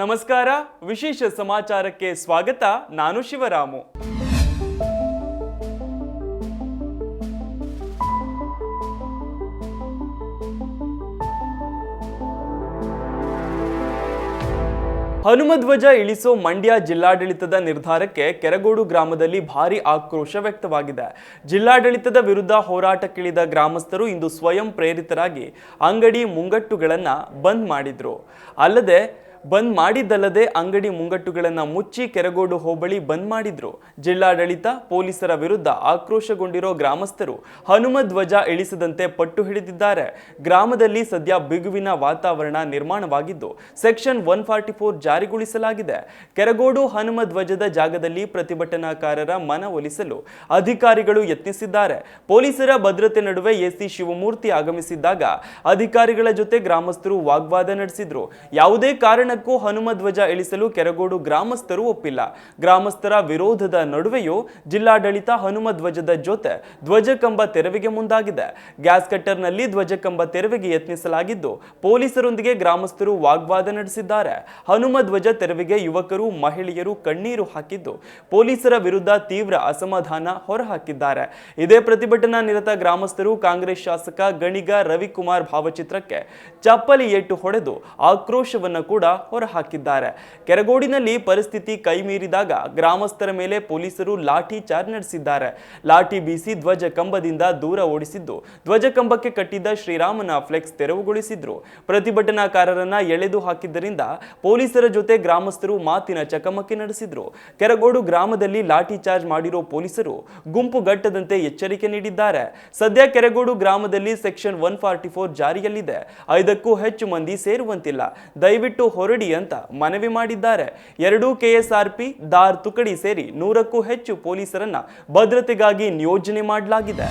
ನಮಸ್ಕಾರ, ವಿಶೇಷ ಸಮಾಚಾರಕ್ಕೆ ಸ್ವಾಗತ. ನಾನು ಶಿವರಾಮು. ಹನುಮಧ್ವಜ ಇಳಿಸೋ ಮಂಡ್ಯ ಜಿಲ್ಲಾಡಳಿತದ ನಿರ್ಧಾರಕ್ಕೆ ಕೆರಗೋಡು ಗ್ರಾಮದಲ್ಲಿ ಭಾರಿ ಆಕ್ರೋಶ ವ್ಯಕ್ತವಾಗಿದೆ. ಜಿಲ್ಲಾಡಳಿತದ ವಿರುದ್ಧ ಹೋರಾಟಕ್ಕಿಳಿದ ಗ್ರಾಮಸ್ಥರು ಇಂದು ಸ್ವಯಂ ಪ್ರೇರಿತರಾಗಿ ಅಂಗಡಿ ಮುಂಗಟ್ಟುಗಳನ್ನು ಬಂದ್ ಮಾಡಿದರು. ಅಲ್ಲದೆ ಬಂದ್ ಮಾಡಿದ್ದಲ್ಲದೆ ಅಂಗಡಿ ಮುಂಗಟ್ಟುಗಳನ್ನು ಮುಚ್ಚಿ ಕೆರಗೋಡು ಹೋಬಳಿ ಬಂದ್ ಮಾಡಿದ್ರು. ಜಿಲ್ಲಾಡಳಿತ, ಪೊಲೀಸರ ವಿರುದ್ಧ ಆಕ್ರೋಶಗೊಂಡಿರೋ ಗ್ರಾಮಸ್ಥರು ಹನುಮ ಧ್ವಜ ಇಳಿಸದಂತೆ ಪಟ್ಟು ಹಿಡಿದಿದ್ದಾರೆ. ಗ್ರಾಮದಲ್ಲಿ ಸದ್ಯ ಬಿಗುವಿನ ವಾತಾವರಣ ನಿರ್ಮಾಣವಾಗಿದ್ದು, ಸೆಕ್ಷನ್ ಒನ್ ಫಾರ್ಟಿ ಫೋರ್ ಜಾರಿಗೊಳಿಸಲಾಗಿದೆ. ಕೆರಗೋಡು ಹನುಮ ಧ್ವಜದ ಜಾಗದಲ್ಲಿ ಪ್ರತಿಭಟನಾಕಾರರ ಮನವೊಲಿಸಲು ಅಧಿಕಾರಿಗಳು ಯತ್ನಿಸಿದ್ದಾರೆ. ಪೊಲೀಸರ ಭದ್ರತೆ ನಡುವೆ ಎಸಿ ಶಿವಮೂರ್ತಿ ಆಗಮಿಸಿದ್ದಾಗ ಅಧಿಕಾರಿಗಳ ಜೊತೆ ಗ್ರಾಮಸ್ಥರು ವಾಗ್ವಾದ ನಡೆಸಿದ್ರು. ಯಾವುದೇ ಕಾರಣಕ್ಕೂ ಹನುಮ ಧ್ವಜ ಇಳಿಸಲು ಕೆರಗೋಡು ಗ್ರಾಮಸ್ಥರು ಒಪ್ಪಿಲ್ಲ. ಗ್ರಾಮಸ್ಥರ ವಿರೋಧದ ನಡುವೆಯೂ ಜಿಲ್ಲಾಡಳಿತ ಹನುಮ ಧ್ವಜದ ಜೊತೆ ಧ್ವಜಕಂಬ ತೆರವಿಗೆ ಮುಂದಾಗಿದೆ. ಗ್ಯಾಸ್ ಕಟ್ಟರ್ನಲ್ಲಿ ಧ್ವಜಕಂಬ ತೆರವಿಗೆ ಯತ್ನಿಸಲಾಗಿದ್ದು, ಪೊಲೀಸರೊಂದಿಗೆ ಗ್ರಾಮಸ್ಥರು ವಾಗ್ವಾದ ನಡೆಸಿದ್ದಾರೆ. ಹನುಮ ಧ್ವಜ ತೆರವಿಗೆ ಯುವಕರು, ಮಹಿಳೆಯರು ಕಣ್ಣೀರು ಹಾಕಿದ್ದು, ಪೊಲೀಸರ ವಿರುದ್ಧ ತೀವ್ರ ಅಸಮಾಧಾನ ಹೊರಹಾಕಿದ್ದಾರೆ. ಇದೇ ಪ್ರತಿಭಟನಾ ನಿರತ ಗ್ರಾಮಸ್ಥರು ಕಾಂಗ್ರೆಸ್ ಶಾಸಕ ಗಣಿಗ ರವಿಕುಮಾರ್ ಭಾವಚಿತ್ರಕ್ಕೆ ಚಪ್ಪಲಿ ಏಟು ಹೊಡೆದು ಆಕ್ರೋಶವನ್ನ ಕೂಡ ಹೊರಹಾಕಿದ್ದಾರೆ. ಕೆರಗೋಡಿನಲ್ಲಿ ಪರಿಸ್ಥಿತಿ ಕೈಮೀರಿದಾಗ ಗ್ರಾಮಸ್ಥರ ಮೇಲೆ ಪೊಲೀಸರು ಲಾಠಿ ಚಾರ್ಜ್ ನಡೆಸಿದ್ದಾರೆ. ಲಾಠಿ ಬೀಸಿ ಧ್ವಜ ಕಂಬದಿಂದ ದೂರ ಓಡಿಸಿದ್ದು ಧ್ವಜ ಕಂಬಕ್ಕೆ ಕಟ್ಟಿದ್ದ ಶ್ರೀರಾಮನ ಫ್ಲೆಕ್ಸ್ ತೆರವುಗೊಳಿಸಿದ್ರು. ಪ್ರತಿಭಟನಾಕಾರರನ್ನ ಎಳೆದು ಹಾಕಿದ್ದರಿಂದ ಪೊಲೀಸರ ಜೊತೆ ಗ್ರಾಮಸ್ಥರು ಮಾತಿನ ಚಕಮಕಿ ನಡೆಸಿದ್ರು. ಕೆರಗೋಡು ಗ್ರಾಮದಲ್ಲಿ ಲಾಠಿ ಚಾರ್ಜ್ ಮಾಡಿರೋ ಪೊಲೀಸರು ಗುಂಪು ಗಟ್ಟದಂತೆ ಎಚ್ಚರಿಕೆ ನೀಡಿದ್ದಾರೆ. ಸದ್ಯ ಕೆರಗೋಡು ಗ್ರಾಮದಲ್ಲಿ ಸೆಕ್ಷನ್ ಒನ್ ಫಾರ್ಟಿ ಫೋರ್ ಜಾರಿಯಲ್ಲಿದೆ. ಐದಕ್ಕೂ ಹೆಚ್ಚು ಮಂದಿ ಸೇರುವಂತಿಲ್ಲ. ದಯವಿಟ್ಟು ಹೊರಡಿ ಅಂತ ಮನವಿ ಮಾಡಿದ್ದಾರೆ. ಎರಡೂ ಕೆಎಸ್ಆರ್ಪಿ ದಾರ್ ತುಕಡಿ ಸೇರಿ ನೂರಕ್ಕೂ ಹೆಚ್ಚು ಪೊಲೀಸರನ್ನ ಭದ್ರತೆಗಾಗಿ ನಿಯೋಜನೆ ಮಾಡಲಾಗಿದೆ.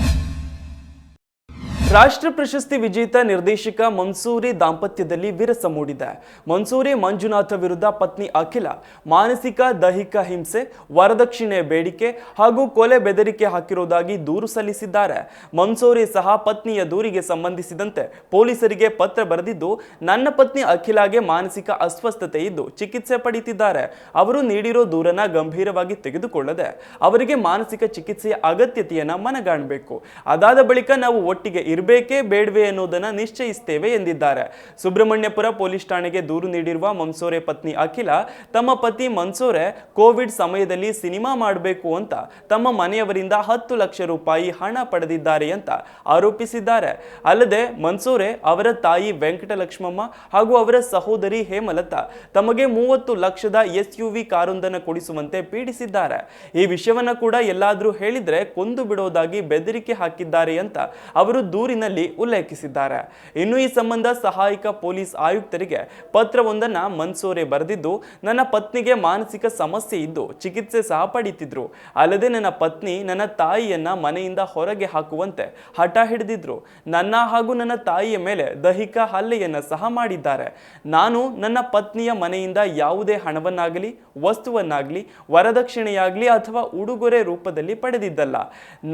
ರಾಷ್ಟ್ರ ಪ್ರಶಸ್ತಿ ವಿಜೇತ ನಿರ್ದೇಶಕ ಮನ್ಸೂರಿ ದಾಂಪತ್ಯದಲ್ಲಿ ವಿರಸ ಮೂಡಿದೆ. ಮನ್ಸೂರಿ ಮಂಜುನಾಥ ವಿರುದ್ಧ ಪತ್ನಿ ಅಖಿಲ, ಮಾನಸಿಕ ದೈಹಿಕ ಹಿಂಸೆ, ವರದಕ್ಷಿಣೆ ಬೇಡಿಕೆ ಹಾಗೂ ಕೊಲೆ ಬೆದರಿಕೆ ಹಾಕಿರುವುದಾಗಿ ದೂರು ಸಲ್ಲಿಸಿದ್ದಾರೆ. ಮನ್ಸೂರಿ ಸಹ ಪತ್ನಿಯ ದೂರಿಗೆ ಸಂಬಂಧಿಸಿದಂತೆ ಪೊಲೀಸರಿಗೆ ಪತ್ರ ಬರೆದಿದ್ದು, ನನ್ನ ಪತ್ನಿ ಅಖಿಲಾಗೆ ಮಾನಸಿಕ ಅಸ್ವಸ್ಥತೆ ಇದ್ದು ಚಿಕಿತ್ಸೆ ಪಡೆಯುತ್ತಿದ್ದಾರೆ. ಅವರು ನೀಡಿರೋ ದೂರನ್ನ ಗಂಭೀರವಾಗಿ ತೆಗೆದುಕೊಳ್ಳದೆ ಅವರಿಗೆ ಮಾನಸಿಕ ಚಿಕಿತ್ಸೆಯ ಅಗತ್ಯತೆಯನ್ನ ಮನಗಾಣಬೇಕು. ಅದಾದ ಬಳಿಕ ನಾವು ಒಟ್ಟಿಗೆ ಇರಬೇಕೇ ಬೇಡವೇ ಅನ್ನೋದನ್ನ ನಿಶ್ಚಯಿಸ್ತೇವೆ ಎಂದಿದ್ದಾರೆ. ಸುಬ್ರಹ್ಮಣ್ಯಪುರ ಪೊಲೀಸ್ ಠಾಣೆಗೆ ದೂರು ನೀಡಿರುವ ಮನ್ಸೂರೆ ಪತ್ನಿ ಅಖಿಲ, ತಮ್ಮ ಪತಿ ಮನ್ಸೋರೆ ಕೋವಿಡ್ ಸಮಯದಲ್ಲಿ ಸಿನಿಮಾ ಮಾಡಬೇಕು ಅಂತ ತಮ್ಮ ಮನೆಯವರಿಂದ ಹತ್ತು ಲಕ್ಷ ರೂಪಾಯಿ ಹಣ ಪಡೆದಿದ್ದಾರೆ ಅಂತ ಆರೋಪಿಸಿದ್ದಾರೆ. ಅಲ್ಲದೆ ಮನ್ಸೂರೆ ಅವರ ತಾಯಿ ವೆಂಕಟಲಕ್ಷ್ಮಮ್ಮ ಹಾಗೂ ಅವರ ಸಹೋದರಿ ಹೇಮಲತಾ ತಮಗೆ ಮೂವತ್ತು ಲಕ್ಷದ ಎಸ್ ಯು ವಿ ಕಾರೊಂದನ್ನು ಕೊಡಿಸುವಂತೆ ಪೀಡಿಸಿದ್ದಾರೆ. ಈ ವಿಷಯವನ್ನ ಕೂಡ ಎಲ್ಲಾದರೂ ಹೇಳಿದ್ರೆ ಕೊಂದು ಬಿಡೋದಾಗಿ ಬೆದರಿಕೆ ಹಾಕಿದ್ದಾರೆ ಅಂತ ಅವರು ದೂರಿನಲ್ಲಿ ಉಲ್ಲೇಖಿಸಿದ್ದಾರೆ. ಇನ್ನು ಈ ಸಂಬಂಧ ಸಹಾಯಕ ಪೊಲೀಸ್ ಆಯುಕ್ತರಿಗೆ ಪತ್ರವೊಂದನ್ನು ಮನ್ಸೂರೆ ಬರೆದಿದ್ದು, ನನ್ನ ಪತ್ನಿಗೆ ಮಾನಸಿಕ ಸಮಸ್ಯೆ ಇದ್ದು ಚಿಕಿತ್ಸೆ ಸಹ ಪಡೀತಿದ್ರು. ಅಲ್ಲದೆ ನನ್ನ ಪತ್ನಿ ನನ್ನ ತಾಯಿಯನ್ನ ಮನೆಯಿಂದ ಹೊರಗೆ ಹಾಕುವಂತೆ ಹಠ ಹಿಡಿದಿದ್ರು. ನನ್ನ ಹಾಗೂ ನನ್ನ ತಾಯಿಯ ಮೇಲೆ ದೈಹಿಕ ಹಲ್ಲೆಯನ್ನು ಸಹ ಮಾಡಿದ್ದಾರೆ. ನಾನು ನನ್ನ ಪತ್ನಿಯ ಮನೆಯಿಂದ ಯಾವುದೇ ಹಣವನ್ನಾಗಲಿ, ವಸ್ತುವನ್ನಾಗಲಿ, ವರದಕ್ಷಿಣೆಯಾಗಲಿ ಅಥವಾ ಉಡುಗೊರೆ ರೂಪದಲ್ಲಿ ಪಡೆದಿದ್ದಲ್ಲ.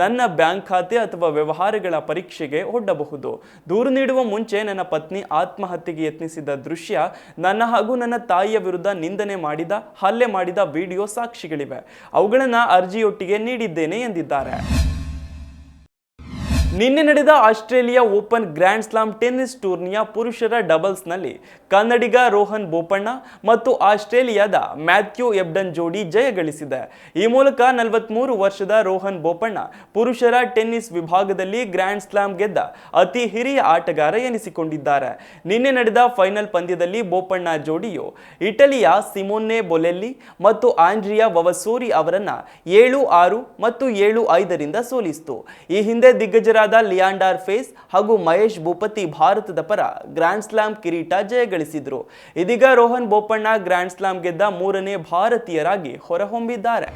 ನನ್ನ ಬ್ಯಾಂಕ್ ಖಾತೆ ಅಥವಾ ವ್ಯವಹಾರಗಳ ಪರೀಕ್ಷೆಗೆ ಒಡ್ಡಬಹುದು ದೂರು ನೀಡುವ ಮುಂಚೆ ನನ್ನ ಪತ್ನಿ ಆತ್ಮಹತ್ಯೆಗೆ ಯತ್ನಿಸಿದ ದೃಶ್ಯ ನನ್ನ ಹಾಗೂ ನನ್ನ ತಾಯಿಯ ವಿರುದ್ಧ ನಿಂದನೆ ಮಾಡಿದ, ಹಲ್ಲೆ ಮಾಡಿದ ವಿಡಿಯೋ ಸಾಕ್ಷಿಗಳಿವೆ. ಅವುಗಳನ್ನು ಅರ್ಜಿಯೊಟ್ಟಿಗೆ ನೀಡಿದ್ದೇನೆ ಎಂದಿದ್ದಾರೆ. ನಿನ್ನೆ ನಡೆದ Australia open grand slam tennis ಟೂರ್ನಿಯ ಪುರುಷರ ಡಬಲ್ಸ್ನಲ್ಲಿ ಕನ್ನಡಿಗ ರೋಹನ್ ಬೋಪಣ್ಣ ಮತ್ತು ಆಸ್ಟ್ರೇಲಿಯಾದ ಮ್ಯಾಥ್ಯೂ ಎಬ್ಡನ್ ಜೋಡಿ ಜಯ ಗಳಿಸಿದೆ. ಈ ಮೂಲಕ ನಲವತ್ಮೂರು ವರ್ಷದ ರೋಹನ್ ಬೋಪಣ್ಣ ಪುರುಷರ ಟೆನ್ನಿಸ್ ವಿಭಾಗದಲ್ಲಿ ಗ್ರ್ಯಾಂಡ್ ಸ್ಲಾಮ್ ಗೆದ್ದ ಅತಿ ಹಿರಿಯ ಆಟಗಾರ ಎನಿಸಿಕೊಂಡಿದ್ದಾರೆ. ನಿನ್ನೆ ನಡೆದ ಫೈನಲ್ ಪಂದ್ಯದಲ್ಲಿ ಬೋಪಣ್ಣ ಜೋಡಿಯು ಇಟಲಿಯ ಸಿಮೋನ್ನೆ ಬೊಲೆಲ್ಲಿ ಮತ್ತು ಆಂಡ್ರಿಯಾ ವವಸೂರಿ ಅವರನ್ನ ಏಳು ಆರು ಮತ್ತು ಏಳು ಐದರಿಂದ ಸೋಲಿಸಿತು. ಈ ಹಿಂದೆ ದಿಗ್ಗಜರಾದ ಲಿಯಾಂಡಾರ್ ಫೇಸ್ ಹಾಗೂ ಮಹೇಶ್ ಭೂಪತಿ ಭಾರತದ ಪರ ಗ್ರ್ಯಾಂಡ್ ಸ್ಲಾಮ್ ಕಿರೀಟ ಜಯಗಳಿಸಿದ್ರು. ಇದೀಗ ರೋಹನ್ ಬೋಪಣ್ಣ ಗ್ರ್ಯಾಂಡ್ ಸ್ಲಾಮ್ ಗೆದ್ದ ಮೂರನೇ ಭಾರತೀಯರಾಗಿ ಹೊರಹೊಮ್ಮಿದ್ದಾರೆ.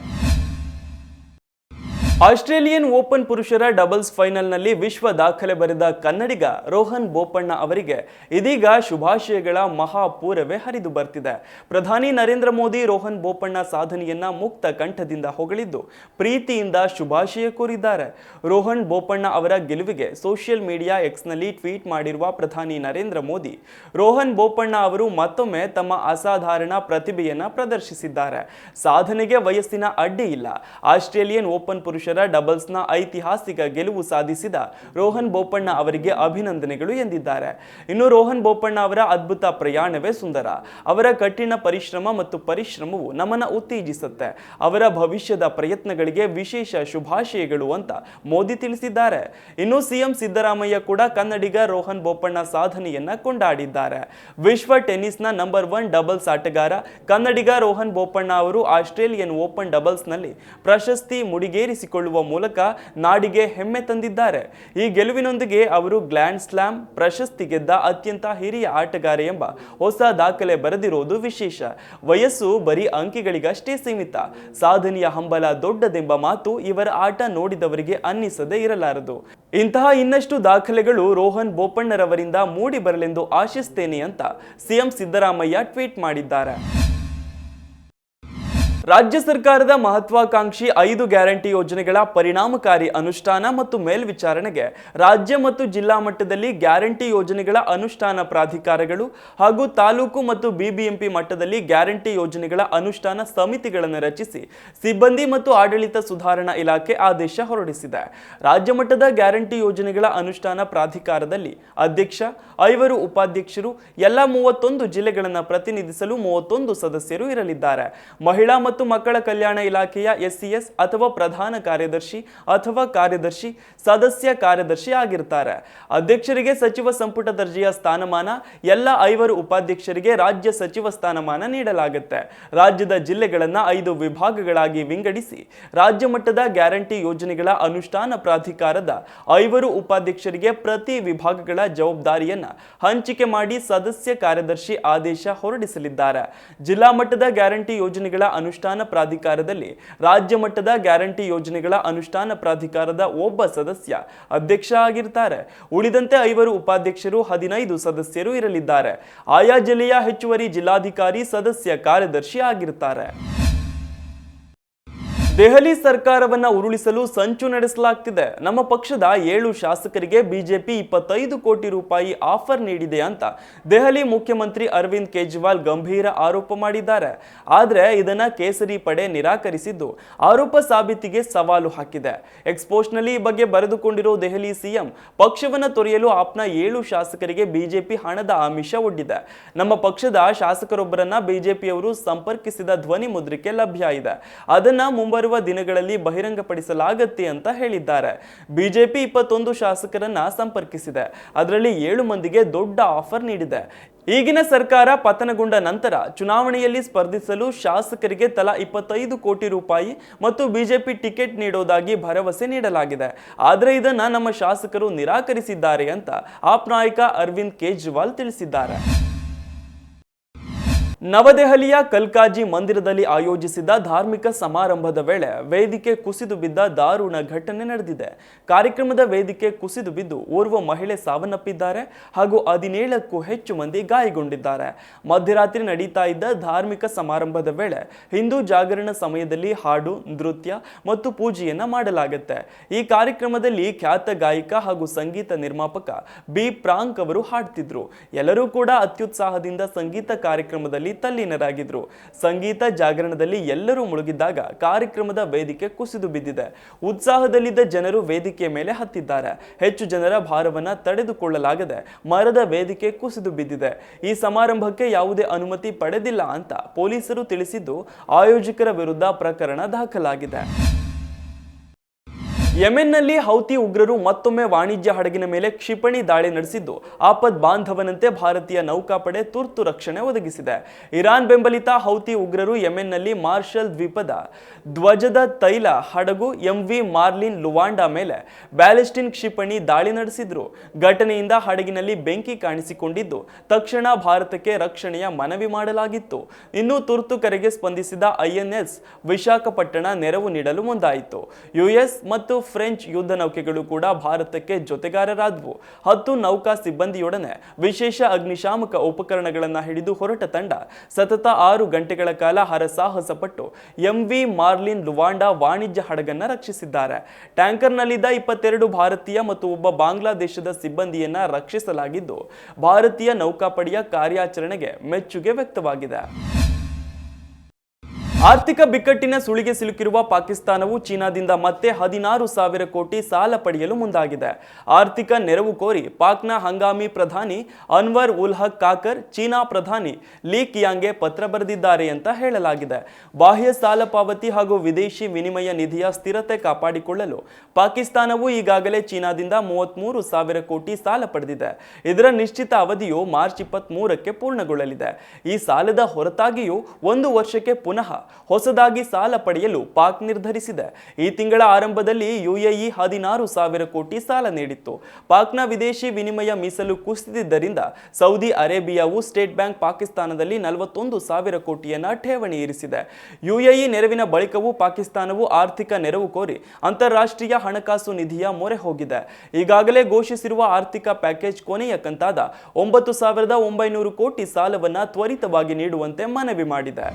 ಆಸ್ಟ್ರೇಲಿಯನ್ ಓಪನ್ ಪುರುಷರ ಡಬಲ್ಸ್ ಫೈನಲ್ನಲ್ಲಿ ವಿಶ್ವ ದಾಖಲೆ ಬರೆದ ಕನ್ನಡಿಗ ರೋಹನ್ ಬೋಪಣ್ಣ ಅವರಿಗೆ ಇದೀಗ ಶುಭಾಶಯಗಳ ಮಹಾಪೂರವೇ ಹರಿದು ಬರ್ತಿದೆ. ಪ್ರಧಾನಿ ನರೇಂದ್ರ ಮೋದಿ ರೋಹನ್ ಬೋಪಣ್ಣ ಸಾಧನೆಯನ್ನ ಮುಕ್ತ ಕಂಠದಿಂದ ಹೊಗಳಿದ್ದು ಪ್ರೀತಿಯಿಂದ ಶುಭಾಶಯ ಕೋರಿದ್ದಾರೆ. ರೋಹನ್ ಬೋಪಣ್ಣ ಅವರ ಗೆಲುವಿಗೆ ಸೋಷಿಯಲ್ ಮೀಡಿಯಾ ಎಕ್ಸ್ನಲ್ಲಿ ಟ್ವೀಟ್ ಮಾಡಿರುವ ಪ್ರಧಾನಿ ನರೇಂದ್ರ ಮೋದಿ, ರೋಹನ್ ಬೋಪಣ್ಣ ಅವರು ಮತ್ತೊಮ್ಮೆ ತಮ್ಮ ಅಸಾಧಾರಣ ಪ್ರತಿಭೆಯನ್ನ ಪ್ರದರ್ಶಿಸಿದ್ದಾರೆ. ಸಾಧನೆಗೆ ವಯಸ್ಸಿನ ಅಡ್ಡಿ ಇಲ್ಲ. ಆಸ್ಟ್ರೇಲಿಯನ್ ಓಪನ್ ಪುರುಷರ ಡಬಲ್ಸ್ನ ಐತಿಹಾಸಿಕ ಗೆಲುವು ಸಾಧಿಸಿದ ರೋಹನ್ ಬೋಪಣ್ಣ ಅವರಿಗೆ ಅಭಿನಂದನೆಗಳು ಎಂದಿದ್ದಾರೆ. ಇನ್ನು ರೋಹನ್ ಬೋಪಣ್ಣ ಅವರ ಅದ್ಭುತ ಪ್ರಯಾಣವೇ ಸುಂದರ. ಅವರ ಕಠಿಣ ಪರಿಶ್ರಮ ಮತ್ತು ಪರಿಶ್ರಮವು ನಮನ ಉತ್ತೇಜಿಸುತ್ತೆ. ಅವರ ಭವಿಷ್ಯದ ಪ್ರಯತ್ನಗಳಿಗೆ ವಿಶೇಷ ಶುಭಾಶಯಗಳು ಅಂತ ಮೋದಿ ತಿಳಿಸಿದ್ದಾರೆ. ಇನ್ನು ಸಿಎಂ ಸಿದ್ದರಾಮಯ್ಯ ಕೂಡ ಕನ್ನಡಿಗ ರೋಹನ್ ಬೋಪಣ್ಣ ಸಾಧನೆಯನ್ನ ಕೊಂಡಾಡಿದ್ದಾರೆ. ವಿಶ್ವ ಟೆನ್ನಿಸ್ನ ನಂಬರ್ ಒನ್ ಡಬಲ್ಸ್ ಆಟಗಾರ ಕನ್ನಡಿಗ ರೋಹನ್ ಬೋಪಣ್ಣ ಅವರು ಆಸ್ಟ್ರೇಲಿಯನ್ ಓಪನ್ ಡಬಲ್ಸ್ನಲ್ಲಿ ಪ್ರಶಸ್ತಿ ಮುಡಿಗೇರಿಸಿಕೊಳ್ಳುವ ಮೂಲಕ ನಾಡಿಗೆ ಹೆಮ್ಮೆ ತಂದಿದ್ದಾರೆ. ಈ ಗೆಲುವಿನೊಂದಿಗೆ ಅವರು ಗ್ಲ್ಯಾಂಡ್ ಸ್ಲಾಮ್ ಪ್ರಶಸ್ತಿ ಗೆದ್ದ ಅತ್ಯಂತ ಹಿರಿಯ ಆಟಗಾರ ಎಂಬ ಹೊಸ ದಾಖಲೆ ಬರೆದಿರೋದು ವಿಶೇಷ. ವಯಸ್ಸು ಬರೀ ಅಂಕಿಗಳಿಗಷ್ಟೇ ಸೀಮಿತ. ಸಾಧನೆಯ ಹಂಬಲ ದೊಡ್ಡದೆಂಬ ಮಾತು ಇವರ ಆಟ ನೋಡಿದವರಿಗೆ ಅನ್ನಿಸದೇ ಇರಲಾರದು. ಇಂತಹ ಇನ್ನಷ್ಟು ದಾಖಲೆಗಳು ರೋಹನ್ ಬೋಪಣ್ಣರವರಿಂದ ಮೂಡಿ ಬರಲೆಂದು ಆಶಿಸ್ತೇನೆ ಅಂತ ಸಿಎಂ ಸಿದ್ದರಾಮಯ್ಯ ಟ್ವೀಟ್ ಮಾಡಿದ್ದಾರೆ. ರಾಜ್ಯ ಸರ್ಕಾರದ ಮಹತ್ವಾಕಾಂಕ್ಷಿ ಐದು ಗ್ಯಾರಂಟಿ ಯೋಜನೆಗಳ ಪರಿಣಾಮಕಾರಿ ಅನುಷ್ಠಾನ ಮತ್ತು ಮೇಲ್ವಿಚಾರಣೆಗೆ ರಾಜ್ಯ ಮತ್ತು ಜಿಲ್ಲಾ ಮಟ್ಟದಲ್ಲಿ ಗ್ಯಾರಂಟಿ ಯೋಜನೆಗಳ ಅನುಷ್ಠಾನ ಪ್ರಾಧಿಕಾರಗಳು ಹಾಗೂ ತಾಲೂಕು ಮತ್ತು ಬಿಬಿಎಂಪಿ ಮಟ್ಟದಲ್ಲಿ ಗ್ಯಾರಂಟಿ ಯೋಜನೆಗಳ ಅನುಷ್ಠಾನ ಸಮಿತಿಗಳನ್ನು ರಚಿಸಿ ಸಿಬ್ಬಂದಿ ಮತ್ತು ಆಡಳಿತ ಸುಧಾರಣಾ ಇಲಾಖೆ ಆದೇಶ ಹೊರಡಿಸಿದೆ. ರಾಜ್ಯ ಮಟ್ಟದ ಗ್ಯಾರಂಟಿ ಯೋಜನೆಗಳ ಅನುಷ್ಠಾನ ಪ್ರಾಧಿಕಾರದಲ್ಲಿ ಅಧ್ಯಕ್ಷ, ಐವರು ಉಪಾಧ್ಯಕ್ಷರು, ಎಲ್ಲ ಮೂವತ್ತೊಂದು ಜಿಲ್ಲೆಗಳನ್ನು ಪ್ರತಿನಿಧಿಸಲು ಮೂವತ್ತೊಂದು ಸದಸ್ಯರು ಇರಲಿದ್ದಾರೆ. ಮಹಿಳಾ ಮಕ್ಕಳ ಕಲ್ಯಾಣ ಇಲಾಖೆಯ ಎಸ್ಸಿಎಸ್ ಅಥವಾ ಪ್ರಧಾನ ಕಾರ್ಯದರ್ಶಿ ಅಥವಾ ಕಾರ್ಯದರ್ಶಿ, ಸದಸ್ಯ ಕಾರ್ಯದರ್ಶಿ ಆಗಿರ್ತಾರೆ. ಅಧ್ಯಕ್ಷರಿಗೆ ಸಚಿವ ಸಂಪುಟ ದರ್ಜೆಯ ಸ್ಥಾನಮಾನ, ಎಲ್ಲ ಐವರು ಉಪಾಧ್ಯಕ್ಷರಿಗೆ ರಾಜ್ಯ ಸಚಿವ ಸ್ಥಾನಮಾನ ನೀಡಲಾಗುತ್ತೆ. ರಾಜ್ಯದ ಜಿಲ್ಲೆಗಳನ್ನು ಐದು ವಿಭಾಗಗಳಾಗಿ ವಿಂಗಡಿಸಿ, ರಾಜ್ಯ ಮಟ್ಟದ ಗ್ಯಾರಂಟಿ ಯೋಜನೆಗಳ ಅನುಷ್ಠಾನ ಪ್ರಾಧಿಕಾರದ ಐವರು ಉಪಾಧ್ಯಕ್ಷರಿಗೆ ಪ್ರತಿ ವಿಭಾಗಗಳ ಜವಾಬ್ದಾರಿಯನ್ನ ಹಂಚಿಕೆ ಮಾಡಿ ಸದಸ್ಯ ಕಾರ್ಯದರ್ಶಿ ಆದೇಶ ಹೊರಡಿಸಲಿದ್ದಾರೆ. ಜಿಲ್ಲಾ ಮಟ್ಟದ ಗ್ಯಾರಂಟಿ ಯೋಜನೆಗಳ ಅನುಷ್ಠಾನ ಪ್ರಾಧಿಕಾರದಲ್ಲಿ ರಾಜ್ಯ ಮಟ್ಟದ ಗ್ಯಾರಂಟಿ ಯೋಜನೆಗಳ ಅನುಷ್ಠಾನ ಪ್ರಾಧಿಕಾರದ ಒಬ್ಬ ಸದಸ್ಯ ಅಧ್ಯಕ್ಷ ಆಗಿರ್ತಾರೆ. ಉಳಿದಂತೆ ಐವರು ಉಪಾಧ್ಯಕ್ಷರು, ಹದಿನೈದು ಸದಸ್ಯರು ಇರಲಿದ್ದಾರೆ. ಆಯಾ ಜಿಲ್ಲೆಯ ಹೆಚ್ಚುವರಿ ಜಿಲ್ಲಾಧಿಕಾರಿ ಸದಸ್ಯ ಕಾರ್ಯದರ್ಶಿ ಆಗಿರ್ತಾರೆ. ದೆಹಲಿ ಸರ್ಕಾರವನ್ನ ಉರುಳಿಸಲು ಸಂಚು ನಡೆಸಲಾಗ್ತಿದೆ. ನಮ್ಮ ಪಕ್ಷದ ಏಳು ಶಾಸಕರಿಗೆ ಬಿಜೆಪಿ ಇಪ್ಪತ್ತೈದು ಕೋಟಿ ರೂಪಾಯಿ ಆಫರ್ ನೀಡಿದೆ ಅಂತ ದೆಹಲಿ ಮುಖ್ಯಮಂತ್ರಿ ಅರವಿಂದ್ ಕೇಜ್ರಿವಾಲ್ ಗಂಭೀರ ಆರೋಪ ಮಾಡಿದ್ದಾರೆ. ಆದರೆ ಇದನ್ನ ಕೇಸರಿ ಪಡೆ ನಿರಾಕರಿಸಿದ್ದು ಆರೋಪ ಸಾಬೀತಿಗೆ ಸವಾಲು ಹಾಕಿದೆ. ಎಕ್ಸ್ಪೋಸ್ಟ್ನಲ್ಲಿ ಈ ಬಗ್ಗೆ ಬರೆದುಕೊಂಡಿರೋ ದೆಹಲಿ ಸಿಎಂ, ಪಕ್ಷವನ್ನ ತೊರೆಯಲು ಆಪ್ನ ಏಳು ಶಾಸಕರಿಗೆ ಬಿಜೆಪಿ ಹಣದ ಆಮಿಷ ಒಡ್ಡಿದೆ. ನಮ್ಮ ಪಕ್ಷದ ಶಾಸಕರೊಬ್ಬರನ್ನ ಬಿಜೆಪಿಯವರು ಸಂಪರ್ಕಿಸಿದ ಧ್ವನಿ ಮುದ್ರಿಕೆ ಲಭ್ಯ ಇದೆ. ಅದನ್ನ ಮುಂಬರುವ ದಿನಗಳಲ್ಲಿ ಬಹಿರಂಗಪಡಿಸಲಾಗತ್ತೆ ಅಂತ ಹೇಳಿದ್ದಾರೆ. ಬಿಜೆಪಿ ಇಪ್ಪತ್ತೊಂದು ಶಾಸಕರನ್ನ ಸಂಪರ್ಕಿಸಿದೆ. ಅದರಲ್ಲಿ ಏಳು ಮಂದಿಗೆ ದೊಡ್ಡ ಆಫರ್ ನೀಡಿದೆ. ಈಗಿನ ಸರ್ಕಾರ ಪತನಗೊಂಡ ನಂತರ ಚುನಾವಣೆಯಲ್ಲಿ ಸ್ಪರ್ಧಿಸಲು ಶಾಸಕರಿಗೆ ತಲಾ ಇಪ್ಪತ್ತೈದು ಕೋಟಿ ರೂಪಾಯಿ ಮತ್ತು ಬಿಜೆಪಿ ಟಿಕೆಟ್ ನೀಡೋದಾಗಿ ಭರವಸೆ ನೀಡಲಾಗಿದೆ. ಆದರೆ ಇದನ್ನ ನಮ್ಮ ಶಾಸಕರು ನಿರಾಕರಿಸಿದ್ದಾರೆ ಅಂತ ಆಪ್ ನಾಯಕ ಅರವಿಂದ್ ಕೇಜ್ರಿವಾಲ್ ತಿಳಿಸಿದ್ದಾರೆ. ನವದೆಹಲಿಯ ಕಲ್ಕಾಜಿ ಮಂದಿರದಲ್ಲಿ ಆಯೋಜಿಸಿದ ಧಾರ್ಮಿಕ ಸಮಾರಂಭದ ವೇಳೆ ವೇದಿಕೆ ಕುಸಿದು ಬಿದ್ದ ದಾರುಣ ಘಟನೆ ನಡೆದಿದೆ. ಕಾರ್ಯಕ್ರಮದ ವೇದಿಕೆ ಕುಸಿದು ಬಿದ್ದು ಓರ್ವ ಮಹಿಳೆ ಸಾವನ್ನಪ್ಪಿದ್ದಾರೆ ಹಾಗೂ ಹದಿನೇಳಕ್ಕೂ ಹೆಚ್ಚು ಮಂದಿ ಗಾಯಗೊಂಡಿದ್ದಾರೆ. ಮಧ್ಯರಾತ್ರಿ ನಡೀತಾ ಇದ್ದ ಧಾರ್ಮಿಕ ಸಮಾರಂಭದ ವೇಳೆ ಹಿಂದೂ ಜಾಗರಣ ಸಮಯದಲ್ಲಿ ಹಾಡು, ನೃತ್ಯ ಮತ್ತು ಪೂಜೆಯನ್ನ ಮಾಡಲಾಗುತ್ತೆ. ಈ ಕಾರ್ಯಕ್ರಮದಲ್ಲಿ ಖ್ಯಾತ ಗಾಯಕ ಹಾಗೂ ಸಂಗೀತ ನಿರ್ಮಾಪಕ ಬಿ. ಪ್ರಾಂಕ್ ಅವರು ಹಾಡ್ತಿದ್ರು. ಎಲ್ಲರೂ ಕೂಡ ಅತ್ಯುತ್ಸಾಹದಿಂದ ಸಂಗೀತ ಕಾರ್ಯಕ್ರಮದಲ್ಲಿ ತಲ್ಲೀನರಾಗಿದ್ರು. ಸಂಗೀತ ಜಾಗರಣದಲ್ಲಿ ಎಲ್ಲರೂ ಮುಳುಗಿದ್ದಾಗ ಕಾರ್ಯಕ್ರಮದ ವೇದಿಕೆ ಕುಸಿದು ಬಿದ್ದಿದೆ. ಉತ್ಸಾಹದಲ್ಲಿದ್ದ ಜನರು ವೇದಿಕೆ ಮೇಲೆ ಹತ್ತಿದ್ದಾರೆ. ಹೆಚ್ಚು ಜನರ ಭಾರವನ್ನ ತಡೆದುಕೊಳ್ಳಲಾಗದೆ ಮರದ ವೇದಿಕೆ ಕುಸಿದು ಬಿದ್ದಿದೆ. ಈ ಸಮಾರಂಭಕ್ಕೆ ಯಾವುದೇ ಅನುಮತಿ ಪಡೆದಿಲ್ಲ ಅಂತ ಪೊಲೀಸರು ತಿಳಿಸಿದ್ದು, ಆಯೋಜಕರ ವಿರುದ್ಧ ಪ್ರಕರಣ ದಾಖಲಾಗಿದೆ. ಯೆಮೆನ್ನಲ್ಲಿ ಹೌತಿ ಉಗ್ರರು ಮತ್ತೊಮ್ಮೆ ವಾಣಿಜ್ಯ ಹಡಗಿನ ಮೇಲೆ ಕ್ಷಿಪಣಿ ದಾಳಿ ನಡೆಸಿದ್ದು, ಆಪದ್ ಬಾಂಧವನಂತೆ ಭಾರತೀಯ ನೌಕಾಪಡೆ ತುರ್ತು ರಕ್ಷಣೆ ಒದಗಿಸಿದೆ. ಇರಾನ್ ಬೆಂಬಲಿತ ಹೌತಿ ಉಗ್ರರು ಯಮೆನ್ನಲ್ಲಿ ಮಾರ್ಷಲ್ ದ್ವೀಪದ ಧ್ವಜದ ತೈಲ ಹಡಗು ಎಂವಿ ಮಾರ್ಲಿನ್ ಲುವಾಂಡಾ ಮೇಲೆ ಬ್ಯಾಲಿಸ್ಟಿನ್ ಕ್ಷಿಪಣಿ ದಾಳಿ ನಡೆಸಿದ್ರು. ಘಟನೆಯಿಂದ ಹಡಗಿನಲ್ಲಿ ಬೆಂಕಿ ಕಾಣಿಸಿಕೊಂಡಿದ್ದು, ತಕ್ಷಣ ಭಾರತಕ್ಕೆ ರಕ್ಷಣೆಯ ಮನವಿ ಮಾಡಲಾಗಿತ್ತು. ಇನ್ನು ತುರ್ತು ಕರೆಗೆ ಸ್ಪಂದಿಸಿದ ಐಎನ್ಎಸ್ ವಿಶಾಖಪಟ್ಟಣ ನೆರವು ನೀಡಲು ಮುಂದಾಯಿತು. ಯುಎಸ್ ಮತ್ತು ಫ್ರೆಂಚ್ ಯುದ್ಧ ನೌಕೆಗಳು ಕೂಡ ಭಾರತಕ್ಕೆ ಜೊತೆಗಾರರಾದವು. ಹತ್ತು ನೌಕಾ ಸಿಬ್ಬಂದಿಯೊಡನೆ ವಿಶೇಷ ಅಗ್ನಿಶಾಮಕ ಉಪಕರಣಗಳನ್ನು ಹಿಡಿದು ಹೊರಟ ತಂಡ ಸತತ ಆರು ಗಂಟೆಗಳ ಕಾಲ ಹರಸಾಹಸ ಪಟ್ಟು ಎಂವಿ ಮಾರ್ಲಿನ್ ಲುವಾಂಡಾ ವಾಣಿಜ್ಯ ಹಡಗನ್ನ ರಕ್ಷಿಸಿದ್ದಾರೆ. ಟ್ಯಾಂಕರ್ನಲ್ಲಿದ್ದ ಇಪ್ಪತ್ತೆರಡು ಭಾರತೀಯ ಮತ್ತು ಒಬ್ಬ ಬಾಂಗ್ಲಾದೇಶದ ಸಿಬ್ಬಂದಿಯನ್ನ ರಕ್ಷಿಸಲಾಗಿದ್ದು, ಭಾರತೀಯ ನೌಕಾಪಡೆಯ ಕಾರ್ಯಾಚರಣೆಗೆ ಮೆಚ್ಚುಗೆ ವ್ಯಕ್ತವಾಗಿದೆ. ಆರ್ಥಿಕ ಬಿಕ್ಕಟ್ಟಿನ ಸುಳಿಗೆ ಸಿಲುಕಿರುವ ಪಾಕಿಸ್ತಾನವು ಚೀನಾದಿಂದ ಮತ್ತೆ ಹದಿನಾರು ಸಾವಿರ ಕೋಟಿ ಸಾಲ ಪಡೆಯಲು ಮುಂದಾಗಿದೆ. ಆರ್ಥಿಕ ನೆರವು ಕೋರಿ ಪಾಕ್ನ ಹಂಗಾಮಿ ಪ್ರಧಾನಿ ಅನ್ವರ್ ಉಲ್ ಹಕ್ ಕಾಕರ್, ಚೀನಾ ಪ್ರಧಾನಿ ಲೀ ಕಿಯಾಂಗ್ಗೆ ಪತ್ರ ಬರೆದಿದ್ದಾರೆ ಅಂತ ಹೇಳಲಾಗಿದೆ. ಬಾಹ್ಯ ಸಾಲ ಪಾವತಿ ಹಾಗೂ ವಿದೇಶಿ ವಿನಿಮಯ ನಿಧಿಯ ಸ್ಥಿರತೆ ಕಾಪಾಡಿಕೊಳ್ಳಲು ಪಾಕಿಸ್ತಾನವು ಈಗಾಗಲೇ ಚೀನಾದಿಂದ ಮೂವತ್ಮೂರು ಸಾವಿರ ಕೋಟಿ ಸಾಲ ಪಡೆದಿದೆ. ಇದರ ನಿಶ್ಚಿತ ಅವಧಿಯು ಮಾರ್ಚ್ ಇಪ್ಪತ್ತ್ ಮೂರಕ್ಕೆ ಪೂರ್ಣಗೊಳ್ಳಲಿದೆ. ಈ ಸಾಲದ ಹೊರತಾಗಿಯೂ ಒಂದು ವರ್ಷಕ್ಕೆ ಪುನಃ ಹೊಸದಾಗಿ ಸಾಲ ಪಡೆಯಲು ಪಾಕ್ ನಿರ್ಧರಿಸಿದೆ. ಈ ತಿಂಗಳ ಆರಂಭದಲ್ಲಿ ಯುಎಇ ಹದಿನಾರು ಸಾವಿರ ಕೋಟಿ ಸಾಲ ನೀಡಿತ್ತು. ಪಾಕ್ನ ವಿದೇಶಿ ವಿನಿಮಯ ಮೀಸಲು ಕುಸಿದಿದ್ದರಿಂದ ಸೌದಿ ಅರೇಬಿಯಾವು ಸ್ಟೇಟ್ ಬ್ಯಾಂಕ್ ಪಾಕಿಸ್ತಾನದಲ್ಲಿ ನಲವತ್ತೊಂದು ಸಾವಿರ ಕೋಟಿಯನ್ನ ಠೇವಣಿ ಇರಿಸಿದೆ. ಯುಎಇ ನೆರವಿನ ಬಳಿಕವೂ ಪಾಕಿಸ್ತಾನವು ಆರ್ಥಿಕ ನೆರವು ಕೋರಿ ಅಂತಾರಾಷ್ಟ್ರೀಯ ಹಣಕಾಸು ನಿಧಿಯ ಮೊರೆ ಹೋಗಿದೆ. ಈಗಾಗಲೇ ಘೋಷಿಸಿರುವ ಆರ್ಥಿಕ ಪ್ಯಾಕೇಜ್ ಕೊನೆಯ ಕಂತಾದ ಒಂಬತ್ತು ಸಾವಿರದ ಒಂಬೈನೂರು ಕೋಟಿ ಸಾಲವನ್ನು ತ್ವರಿತವಾಗಿ ನೀಡುವಂತೆ ಮನವಿ ಮಾಡಿದೆ.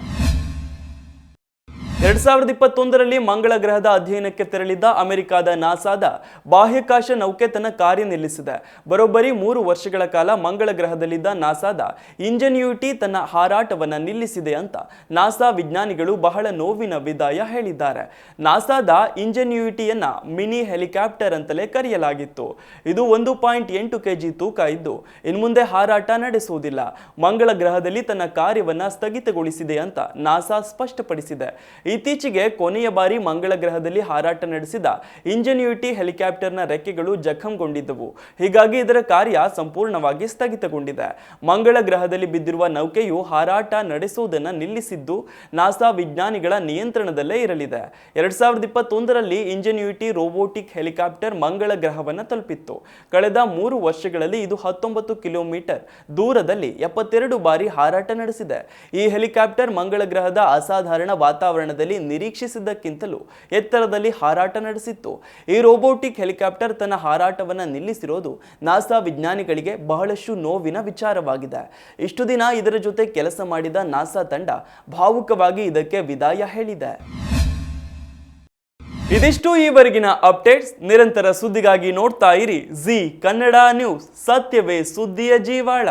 ಎರಡ್ ಸಾವಿರದ ಇಪ್ಪತ್ತೊಂದರಲ್ಲಿ ಮಂಗಳ ಗ್ರಹದ ಅಧ್ಯಯನಕ್ಕೆ ತೆರಳಿದ್ದ ಅಮೆರಿಕದ ನಾಸಾದ ಬಾಹ್ಯಾಕಾಶ ನೌಕೆ ತನ್ನ ಕಾರ್ಯ ನಿಲ್ಲಿಸಿದೆ. ಬರೋಬ್ಬರಿ ಮೂರು ವರ್ಷಗಳ ಕಾಲ ಮಂಗಳ ಗ್ರಹದಲ್ಲಿದ್ದ ನಾಸಾದ ಇಂಜನ್ಯೂಟಿ ತನ್ನ ಹಾರಾಟವನ್ನು ನಿಲ್ಲಿಸಿದೆ ಅಂತ ನಾಸಾ ವಿಜ್ಞಾನಿಗಳು ಬಹಳ ನೋವಿನ ವಿದಾಯ ಹೇಳಿದ್ದಾರೆ. ನಾಸಾದ ಇಂಜನ್ಯೂಟಿಯನ್ನ ಮಿನಿ ಹೆಲಿಕಾಪ್ಟರ್ ಅಂತಲೇ ಕರೆಯಲಾಗಿತ್ತು. ಇದು ಒಂದು ಪಾಯಿಂಟ್ ಎಂಟು ಕೆಜಿ ತೂಕ ಇದ್ದು ಇನ್ಮುಂದೆ ಹಾರಾಟ ನಡೆಸುವುದಿಲ್ಲ. ಮಂಗಳ ಗ್ರಹದಲ್ಲಿ ತನ್ನ ಕಾರ್ಯವನ್ನು ಸ್ಥಗಿತಗೊಳಿಸಿದೆ ಅಂತ ನಾಸಾ ಸ್ಪಷ್ಟಪಡಿಸಿದೆ. ಇತ್ತೀಚೆಗೆ ಕೊನೆಯ ಬಾರಿ ಮಂಗಳ ಗ್ರಹದಲ್ಲಿ ಹಾರಾಟ ನಡೆಸಿದ ಇಂಜನ್ಯೂಟಿ ಹೆಲಿಕಾಪ್ಟರ್ನ ರೆಕ್ಕೆಗಳು ಜಖಂಗೊಂಡಿದ್ದವು. ಹೀಗಾಗಿ ಇದರ ಕಾರ್ಯ ಸಂಪೂರ್ಣವಾಗಿ ಸ್ಥಗಿತಗೊಂಡಿದೆ. ಮಂಗಳ ಗ್ರಹದಲ್ಲಿ ಬಿದ್ದಿರುವ ನೌಕೆಯು ಹಾರಾಟ ನಡೆಸುವುದನ್ನು ನಿಲ್ಲಿಸಿದ್ದು, ನಾಸಾ ವಿಜ್ಞಾನಿಗಳ ನಿಯಂತ್ರಣದಲ್ಲೇ ಇರಲಿದೆ. ಎರಡ್ ಸಾವಿರದ ಇಪ್ಪತ್ತೊಂದರಲ್ಲಿ ಇಂಜನ್ಯೂಟಿ ರೋಬೋಟಿಕ್ ಹೆಲಿಕಾಪ್ಟರ್ ಮಂಗಳ ಗ್ರಹವನ್ನು ತಲುಪಿತ್ತು. ಕಳೆದ ಮೂರು ವರ್ಷಗಳಲ್ಲಿ ಇದು ಹತ್ತೊಂಬತ್ತು ಕಿಲೋಮೀಟರ್ ದೂರದಲ್ಲಿ ಎಪ್ಪತ್ತೆರಡು ಬಾರಿ ಹಾರಾಟ ನಡೆಸಿದೆ. ಈ ಹೆಲಿಕಾಪ್ಟರ್ ಮಂಗಳ ಗ್ರಹದ ಅಸಾಧಾರಣ ವಾತಾವರಣದಲ್ಲಿ ನಿರೀಕ್ಷಿಸಿದ್ದಕ್ಕಿಂತಲೂ ಎತ್ತರದಲ್ಲಿ ಹಾರಾಟ ನಡೆಸಿತ್ತು. ಈ ರೋಬೋಟಿಕ್ ಹೆಲಿಕಾಪ್ಟರ್ ತನ್ನ ಹಾರಾಟವನ್ನು ನಿಲ್ಲಿಸಿರೋದು ನಾಸಾ ವಿಜ್ಞಾನಿಗಳಿಗೆ ಬಹಳಷ್ಟು ನೋವಿನ ವಿಚಾರವಾಗಿದೆ. ಇಷ್ಟು ದಿನ ಇದರ ಜೊತೆ ಕೆಲಸ ಮಾಡಿದ ನಾಸಾ ತಂಡ ಭಾವುಕವಾಗಿ ಇದಕ್ಕೆ ವಿದಾಯ ಹೇಳಿದೆ. ಇದಿಷ್ಟು ಈವರೆಗಿನ ಅಪ್ಡೇಟ್ಸ್. ನಿರಂತರ ಸುದ್ದಿಗಾಗಿ ನೋಡ್ತಾ ಇರಿ. Zee Kannada news. ಸತ್ಯವೇ ಸುದ್ದಿಯ ಜೀವಾಳ.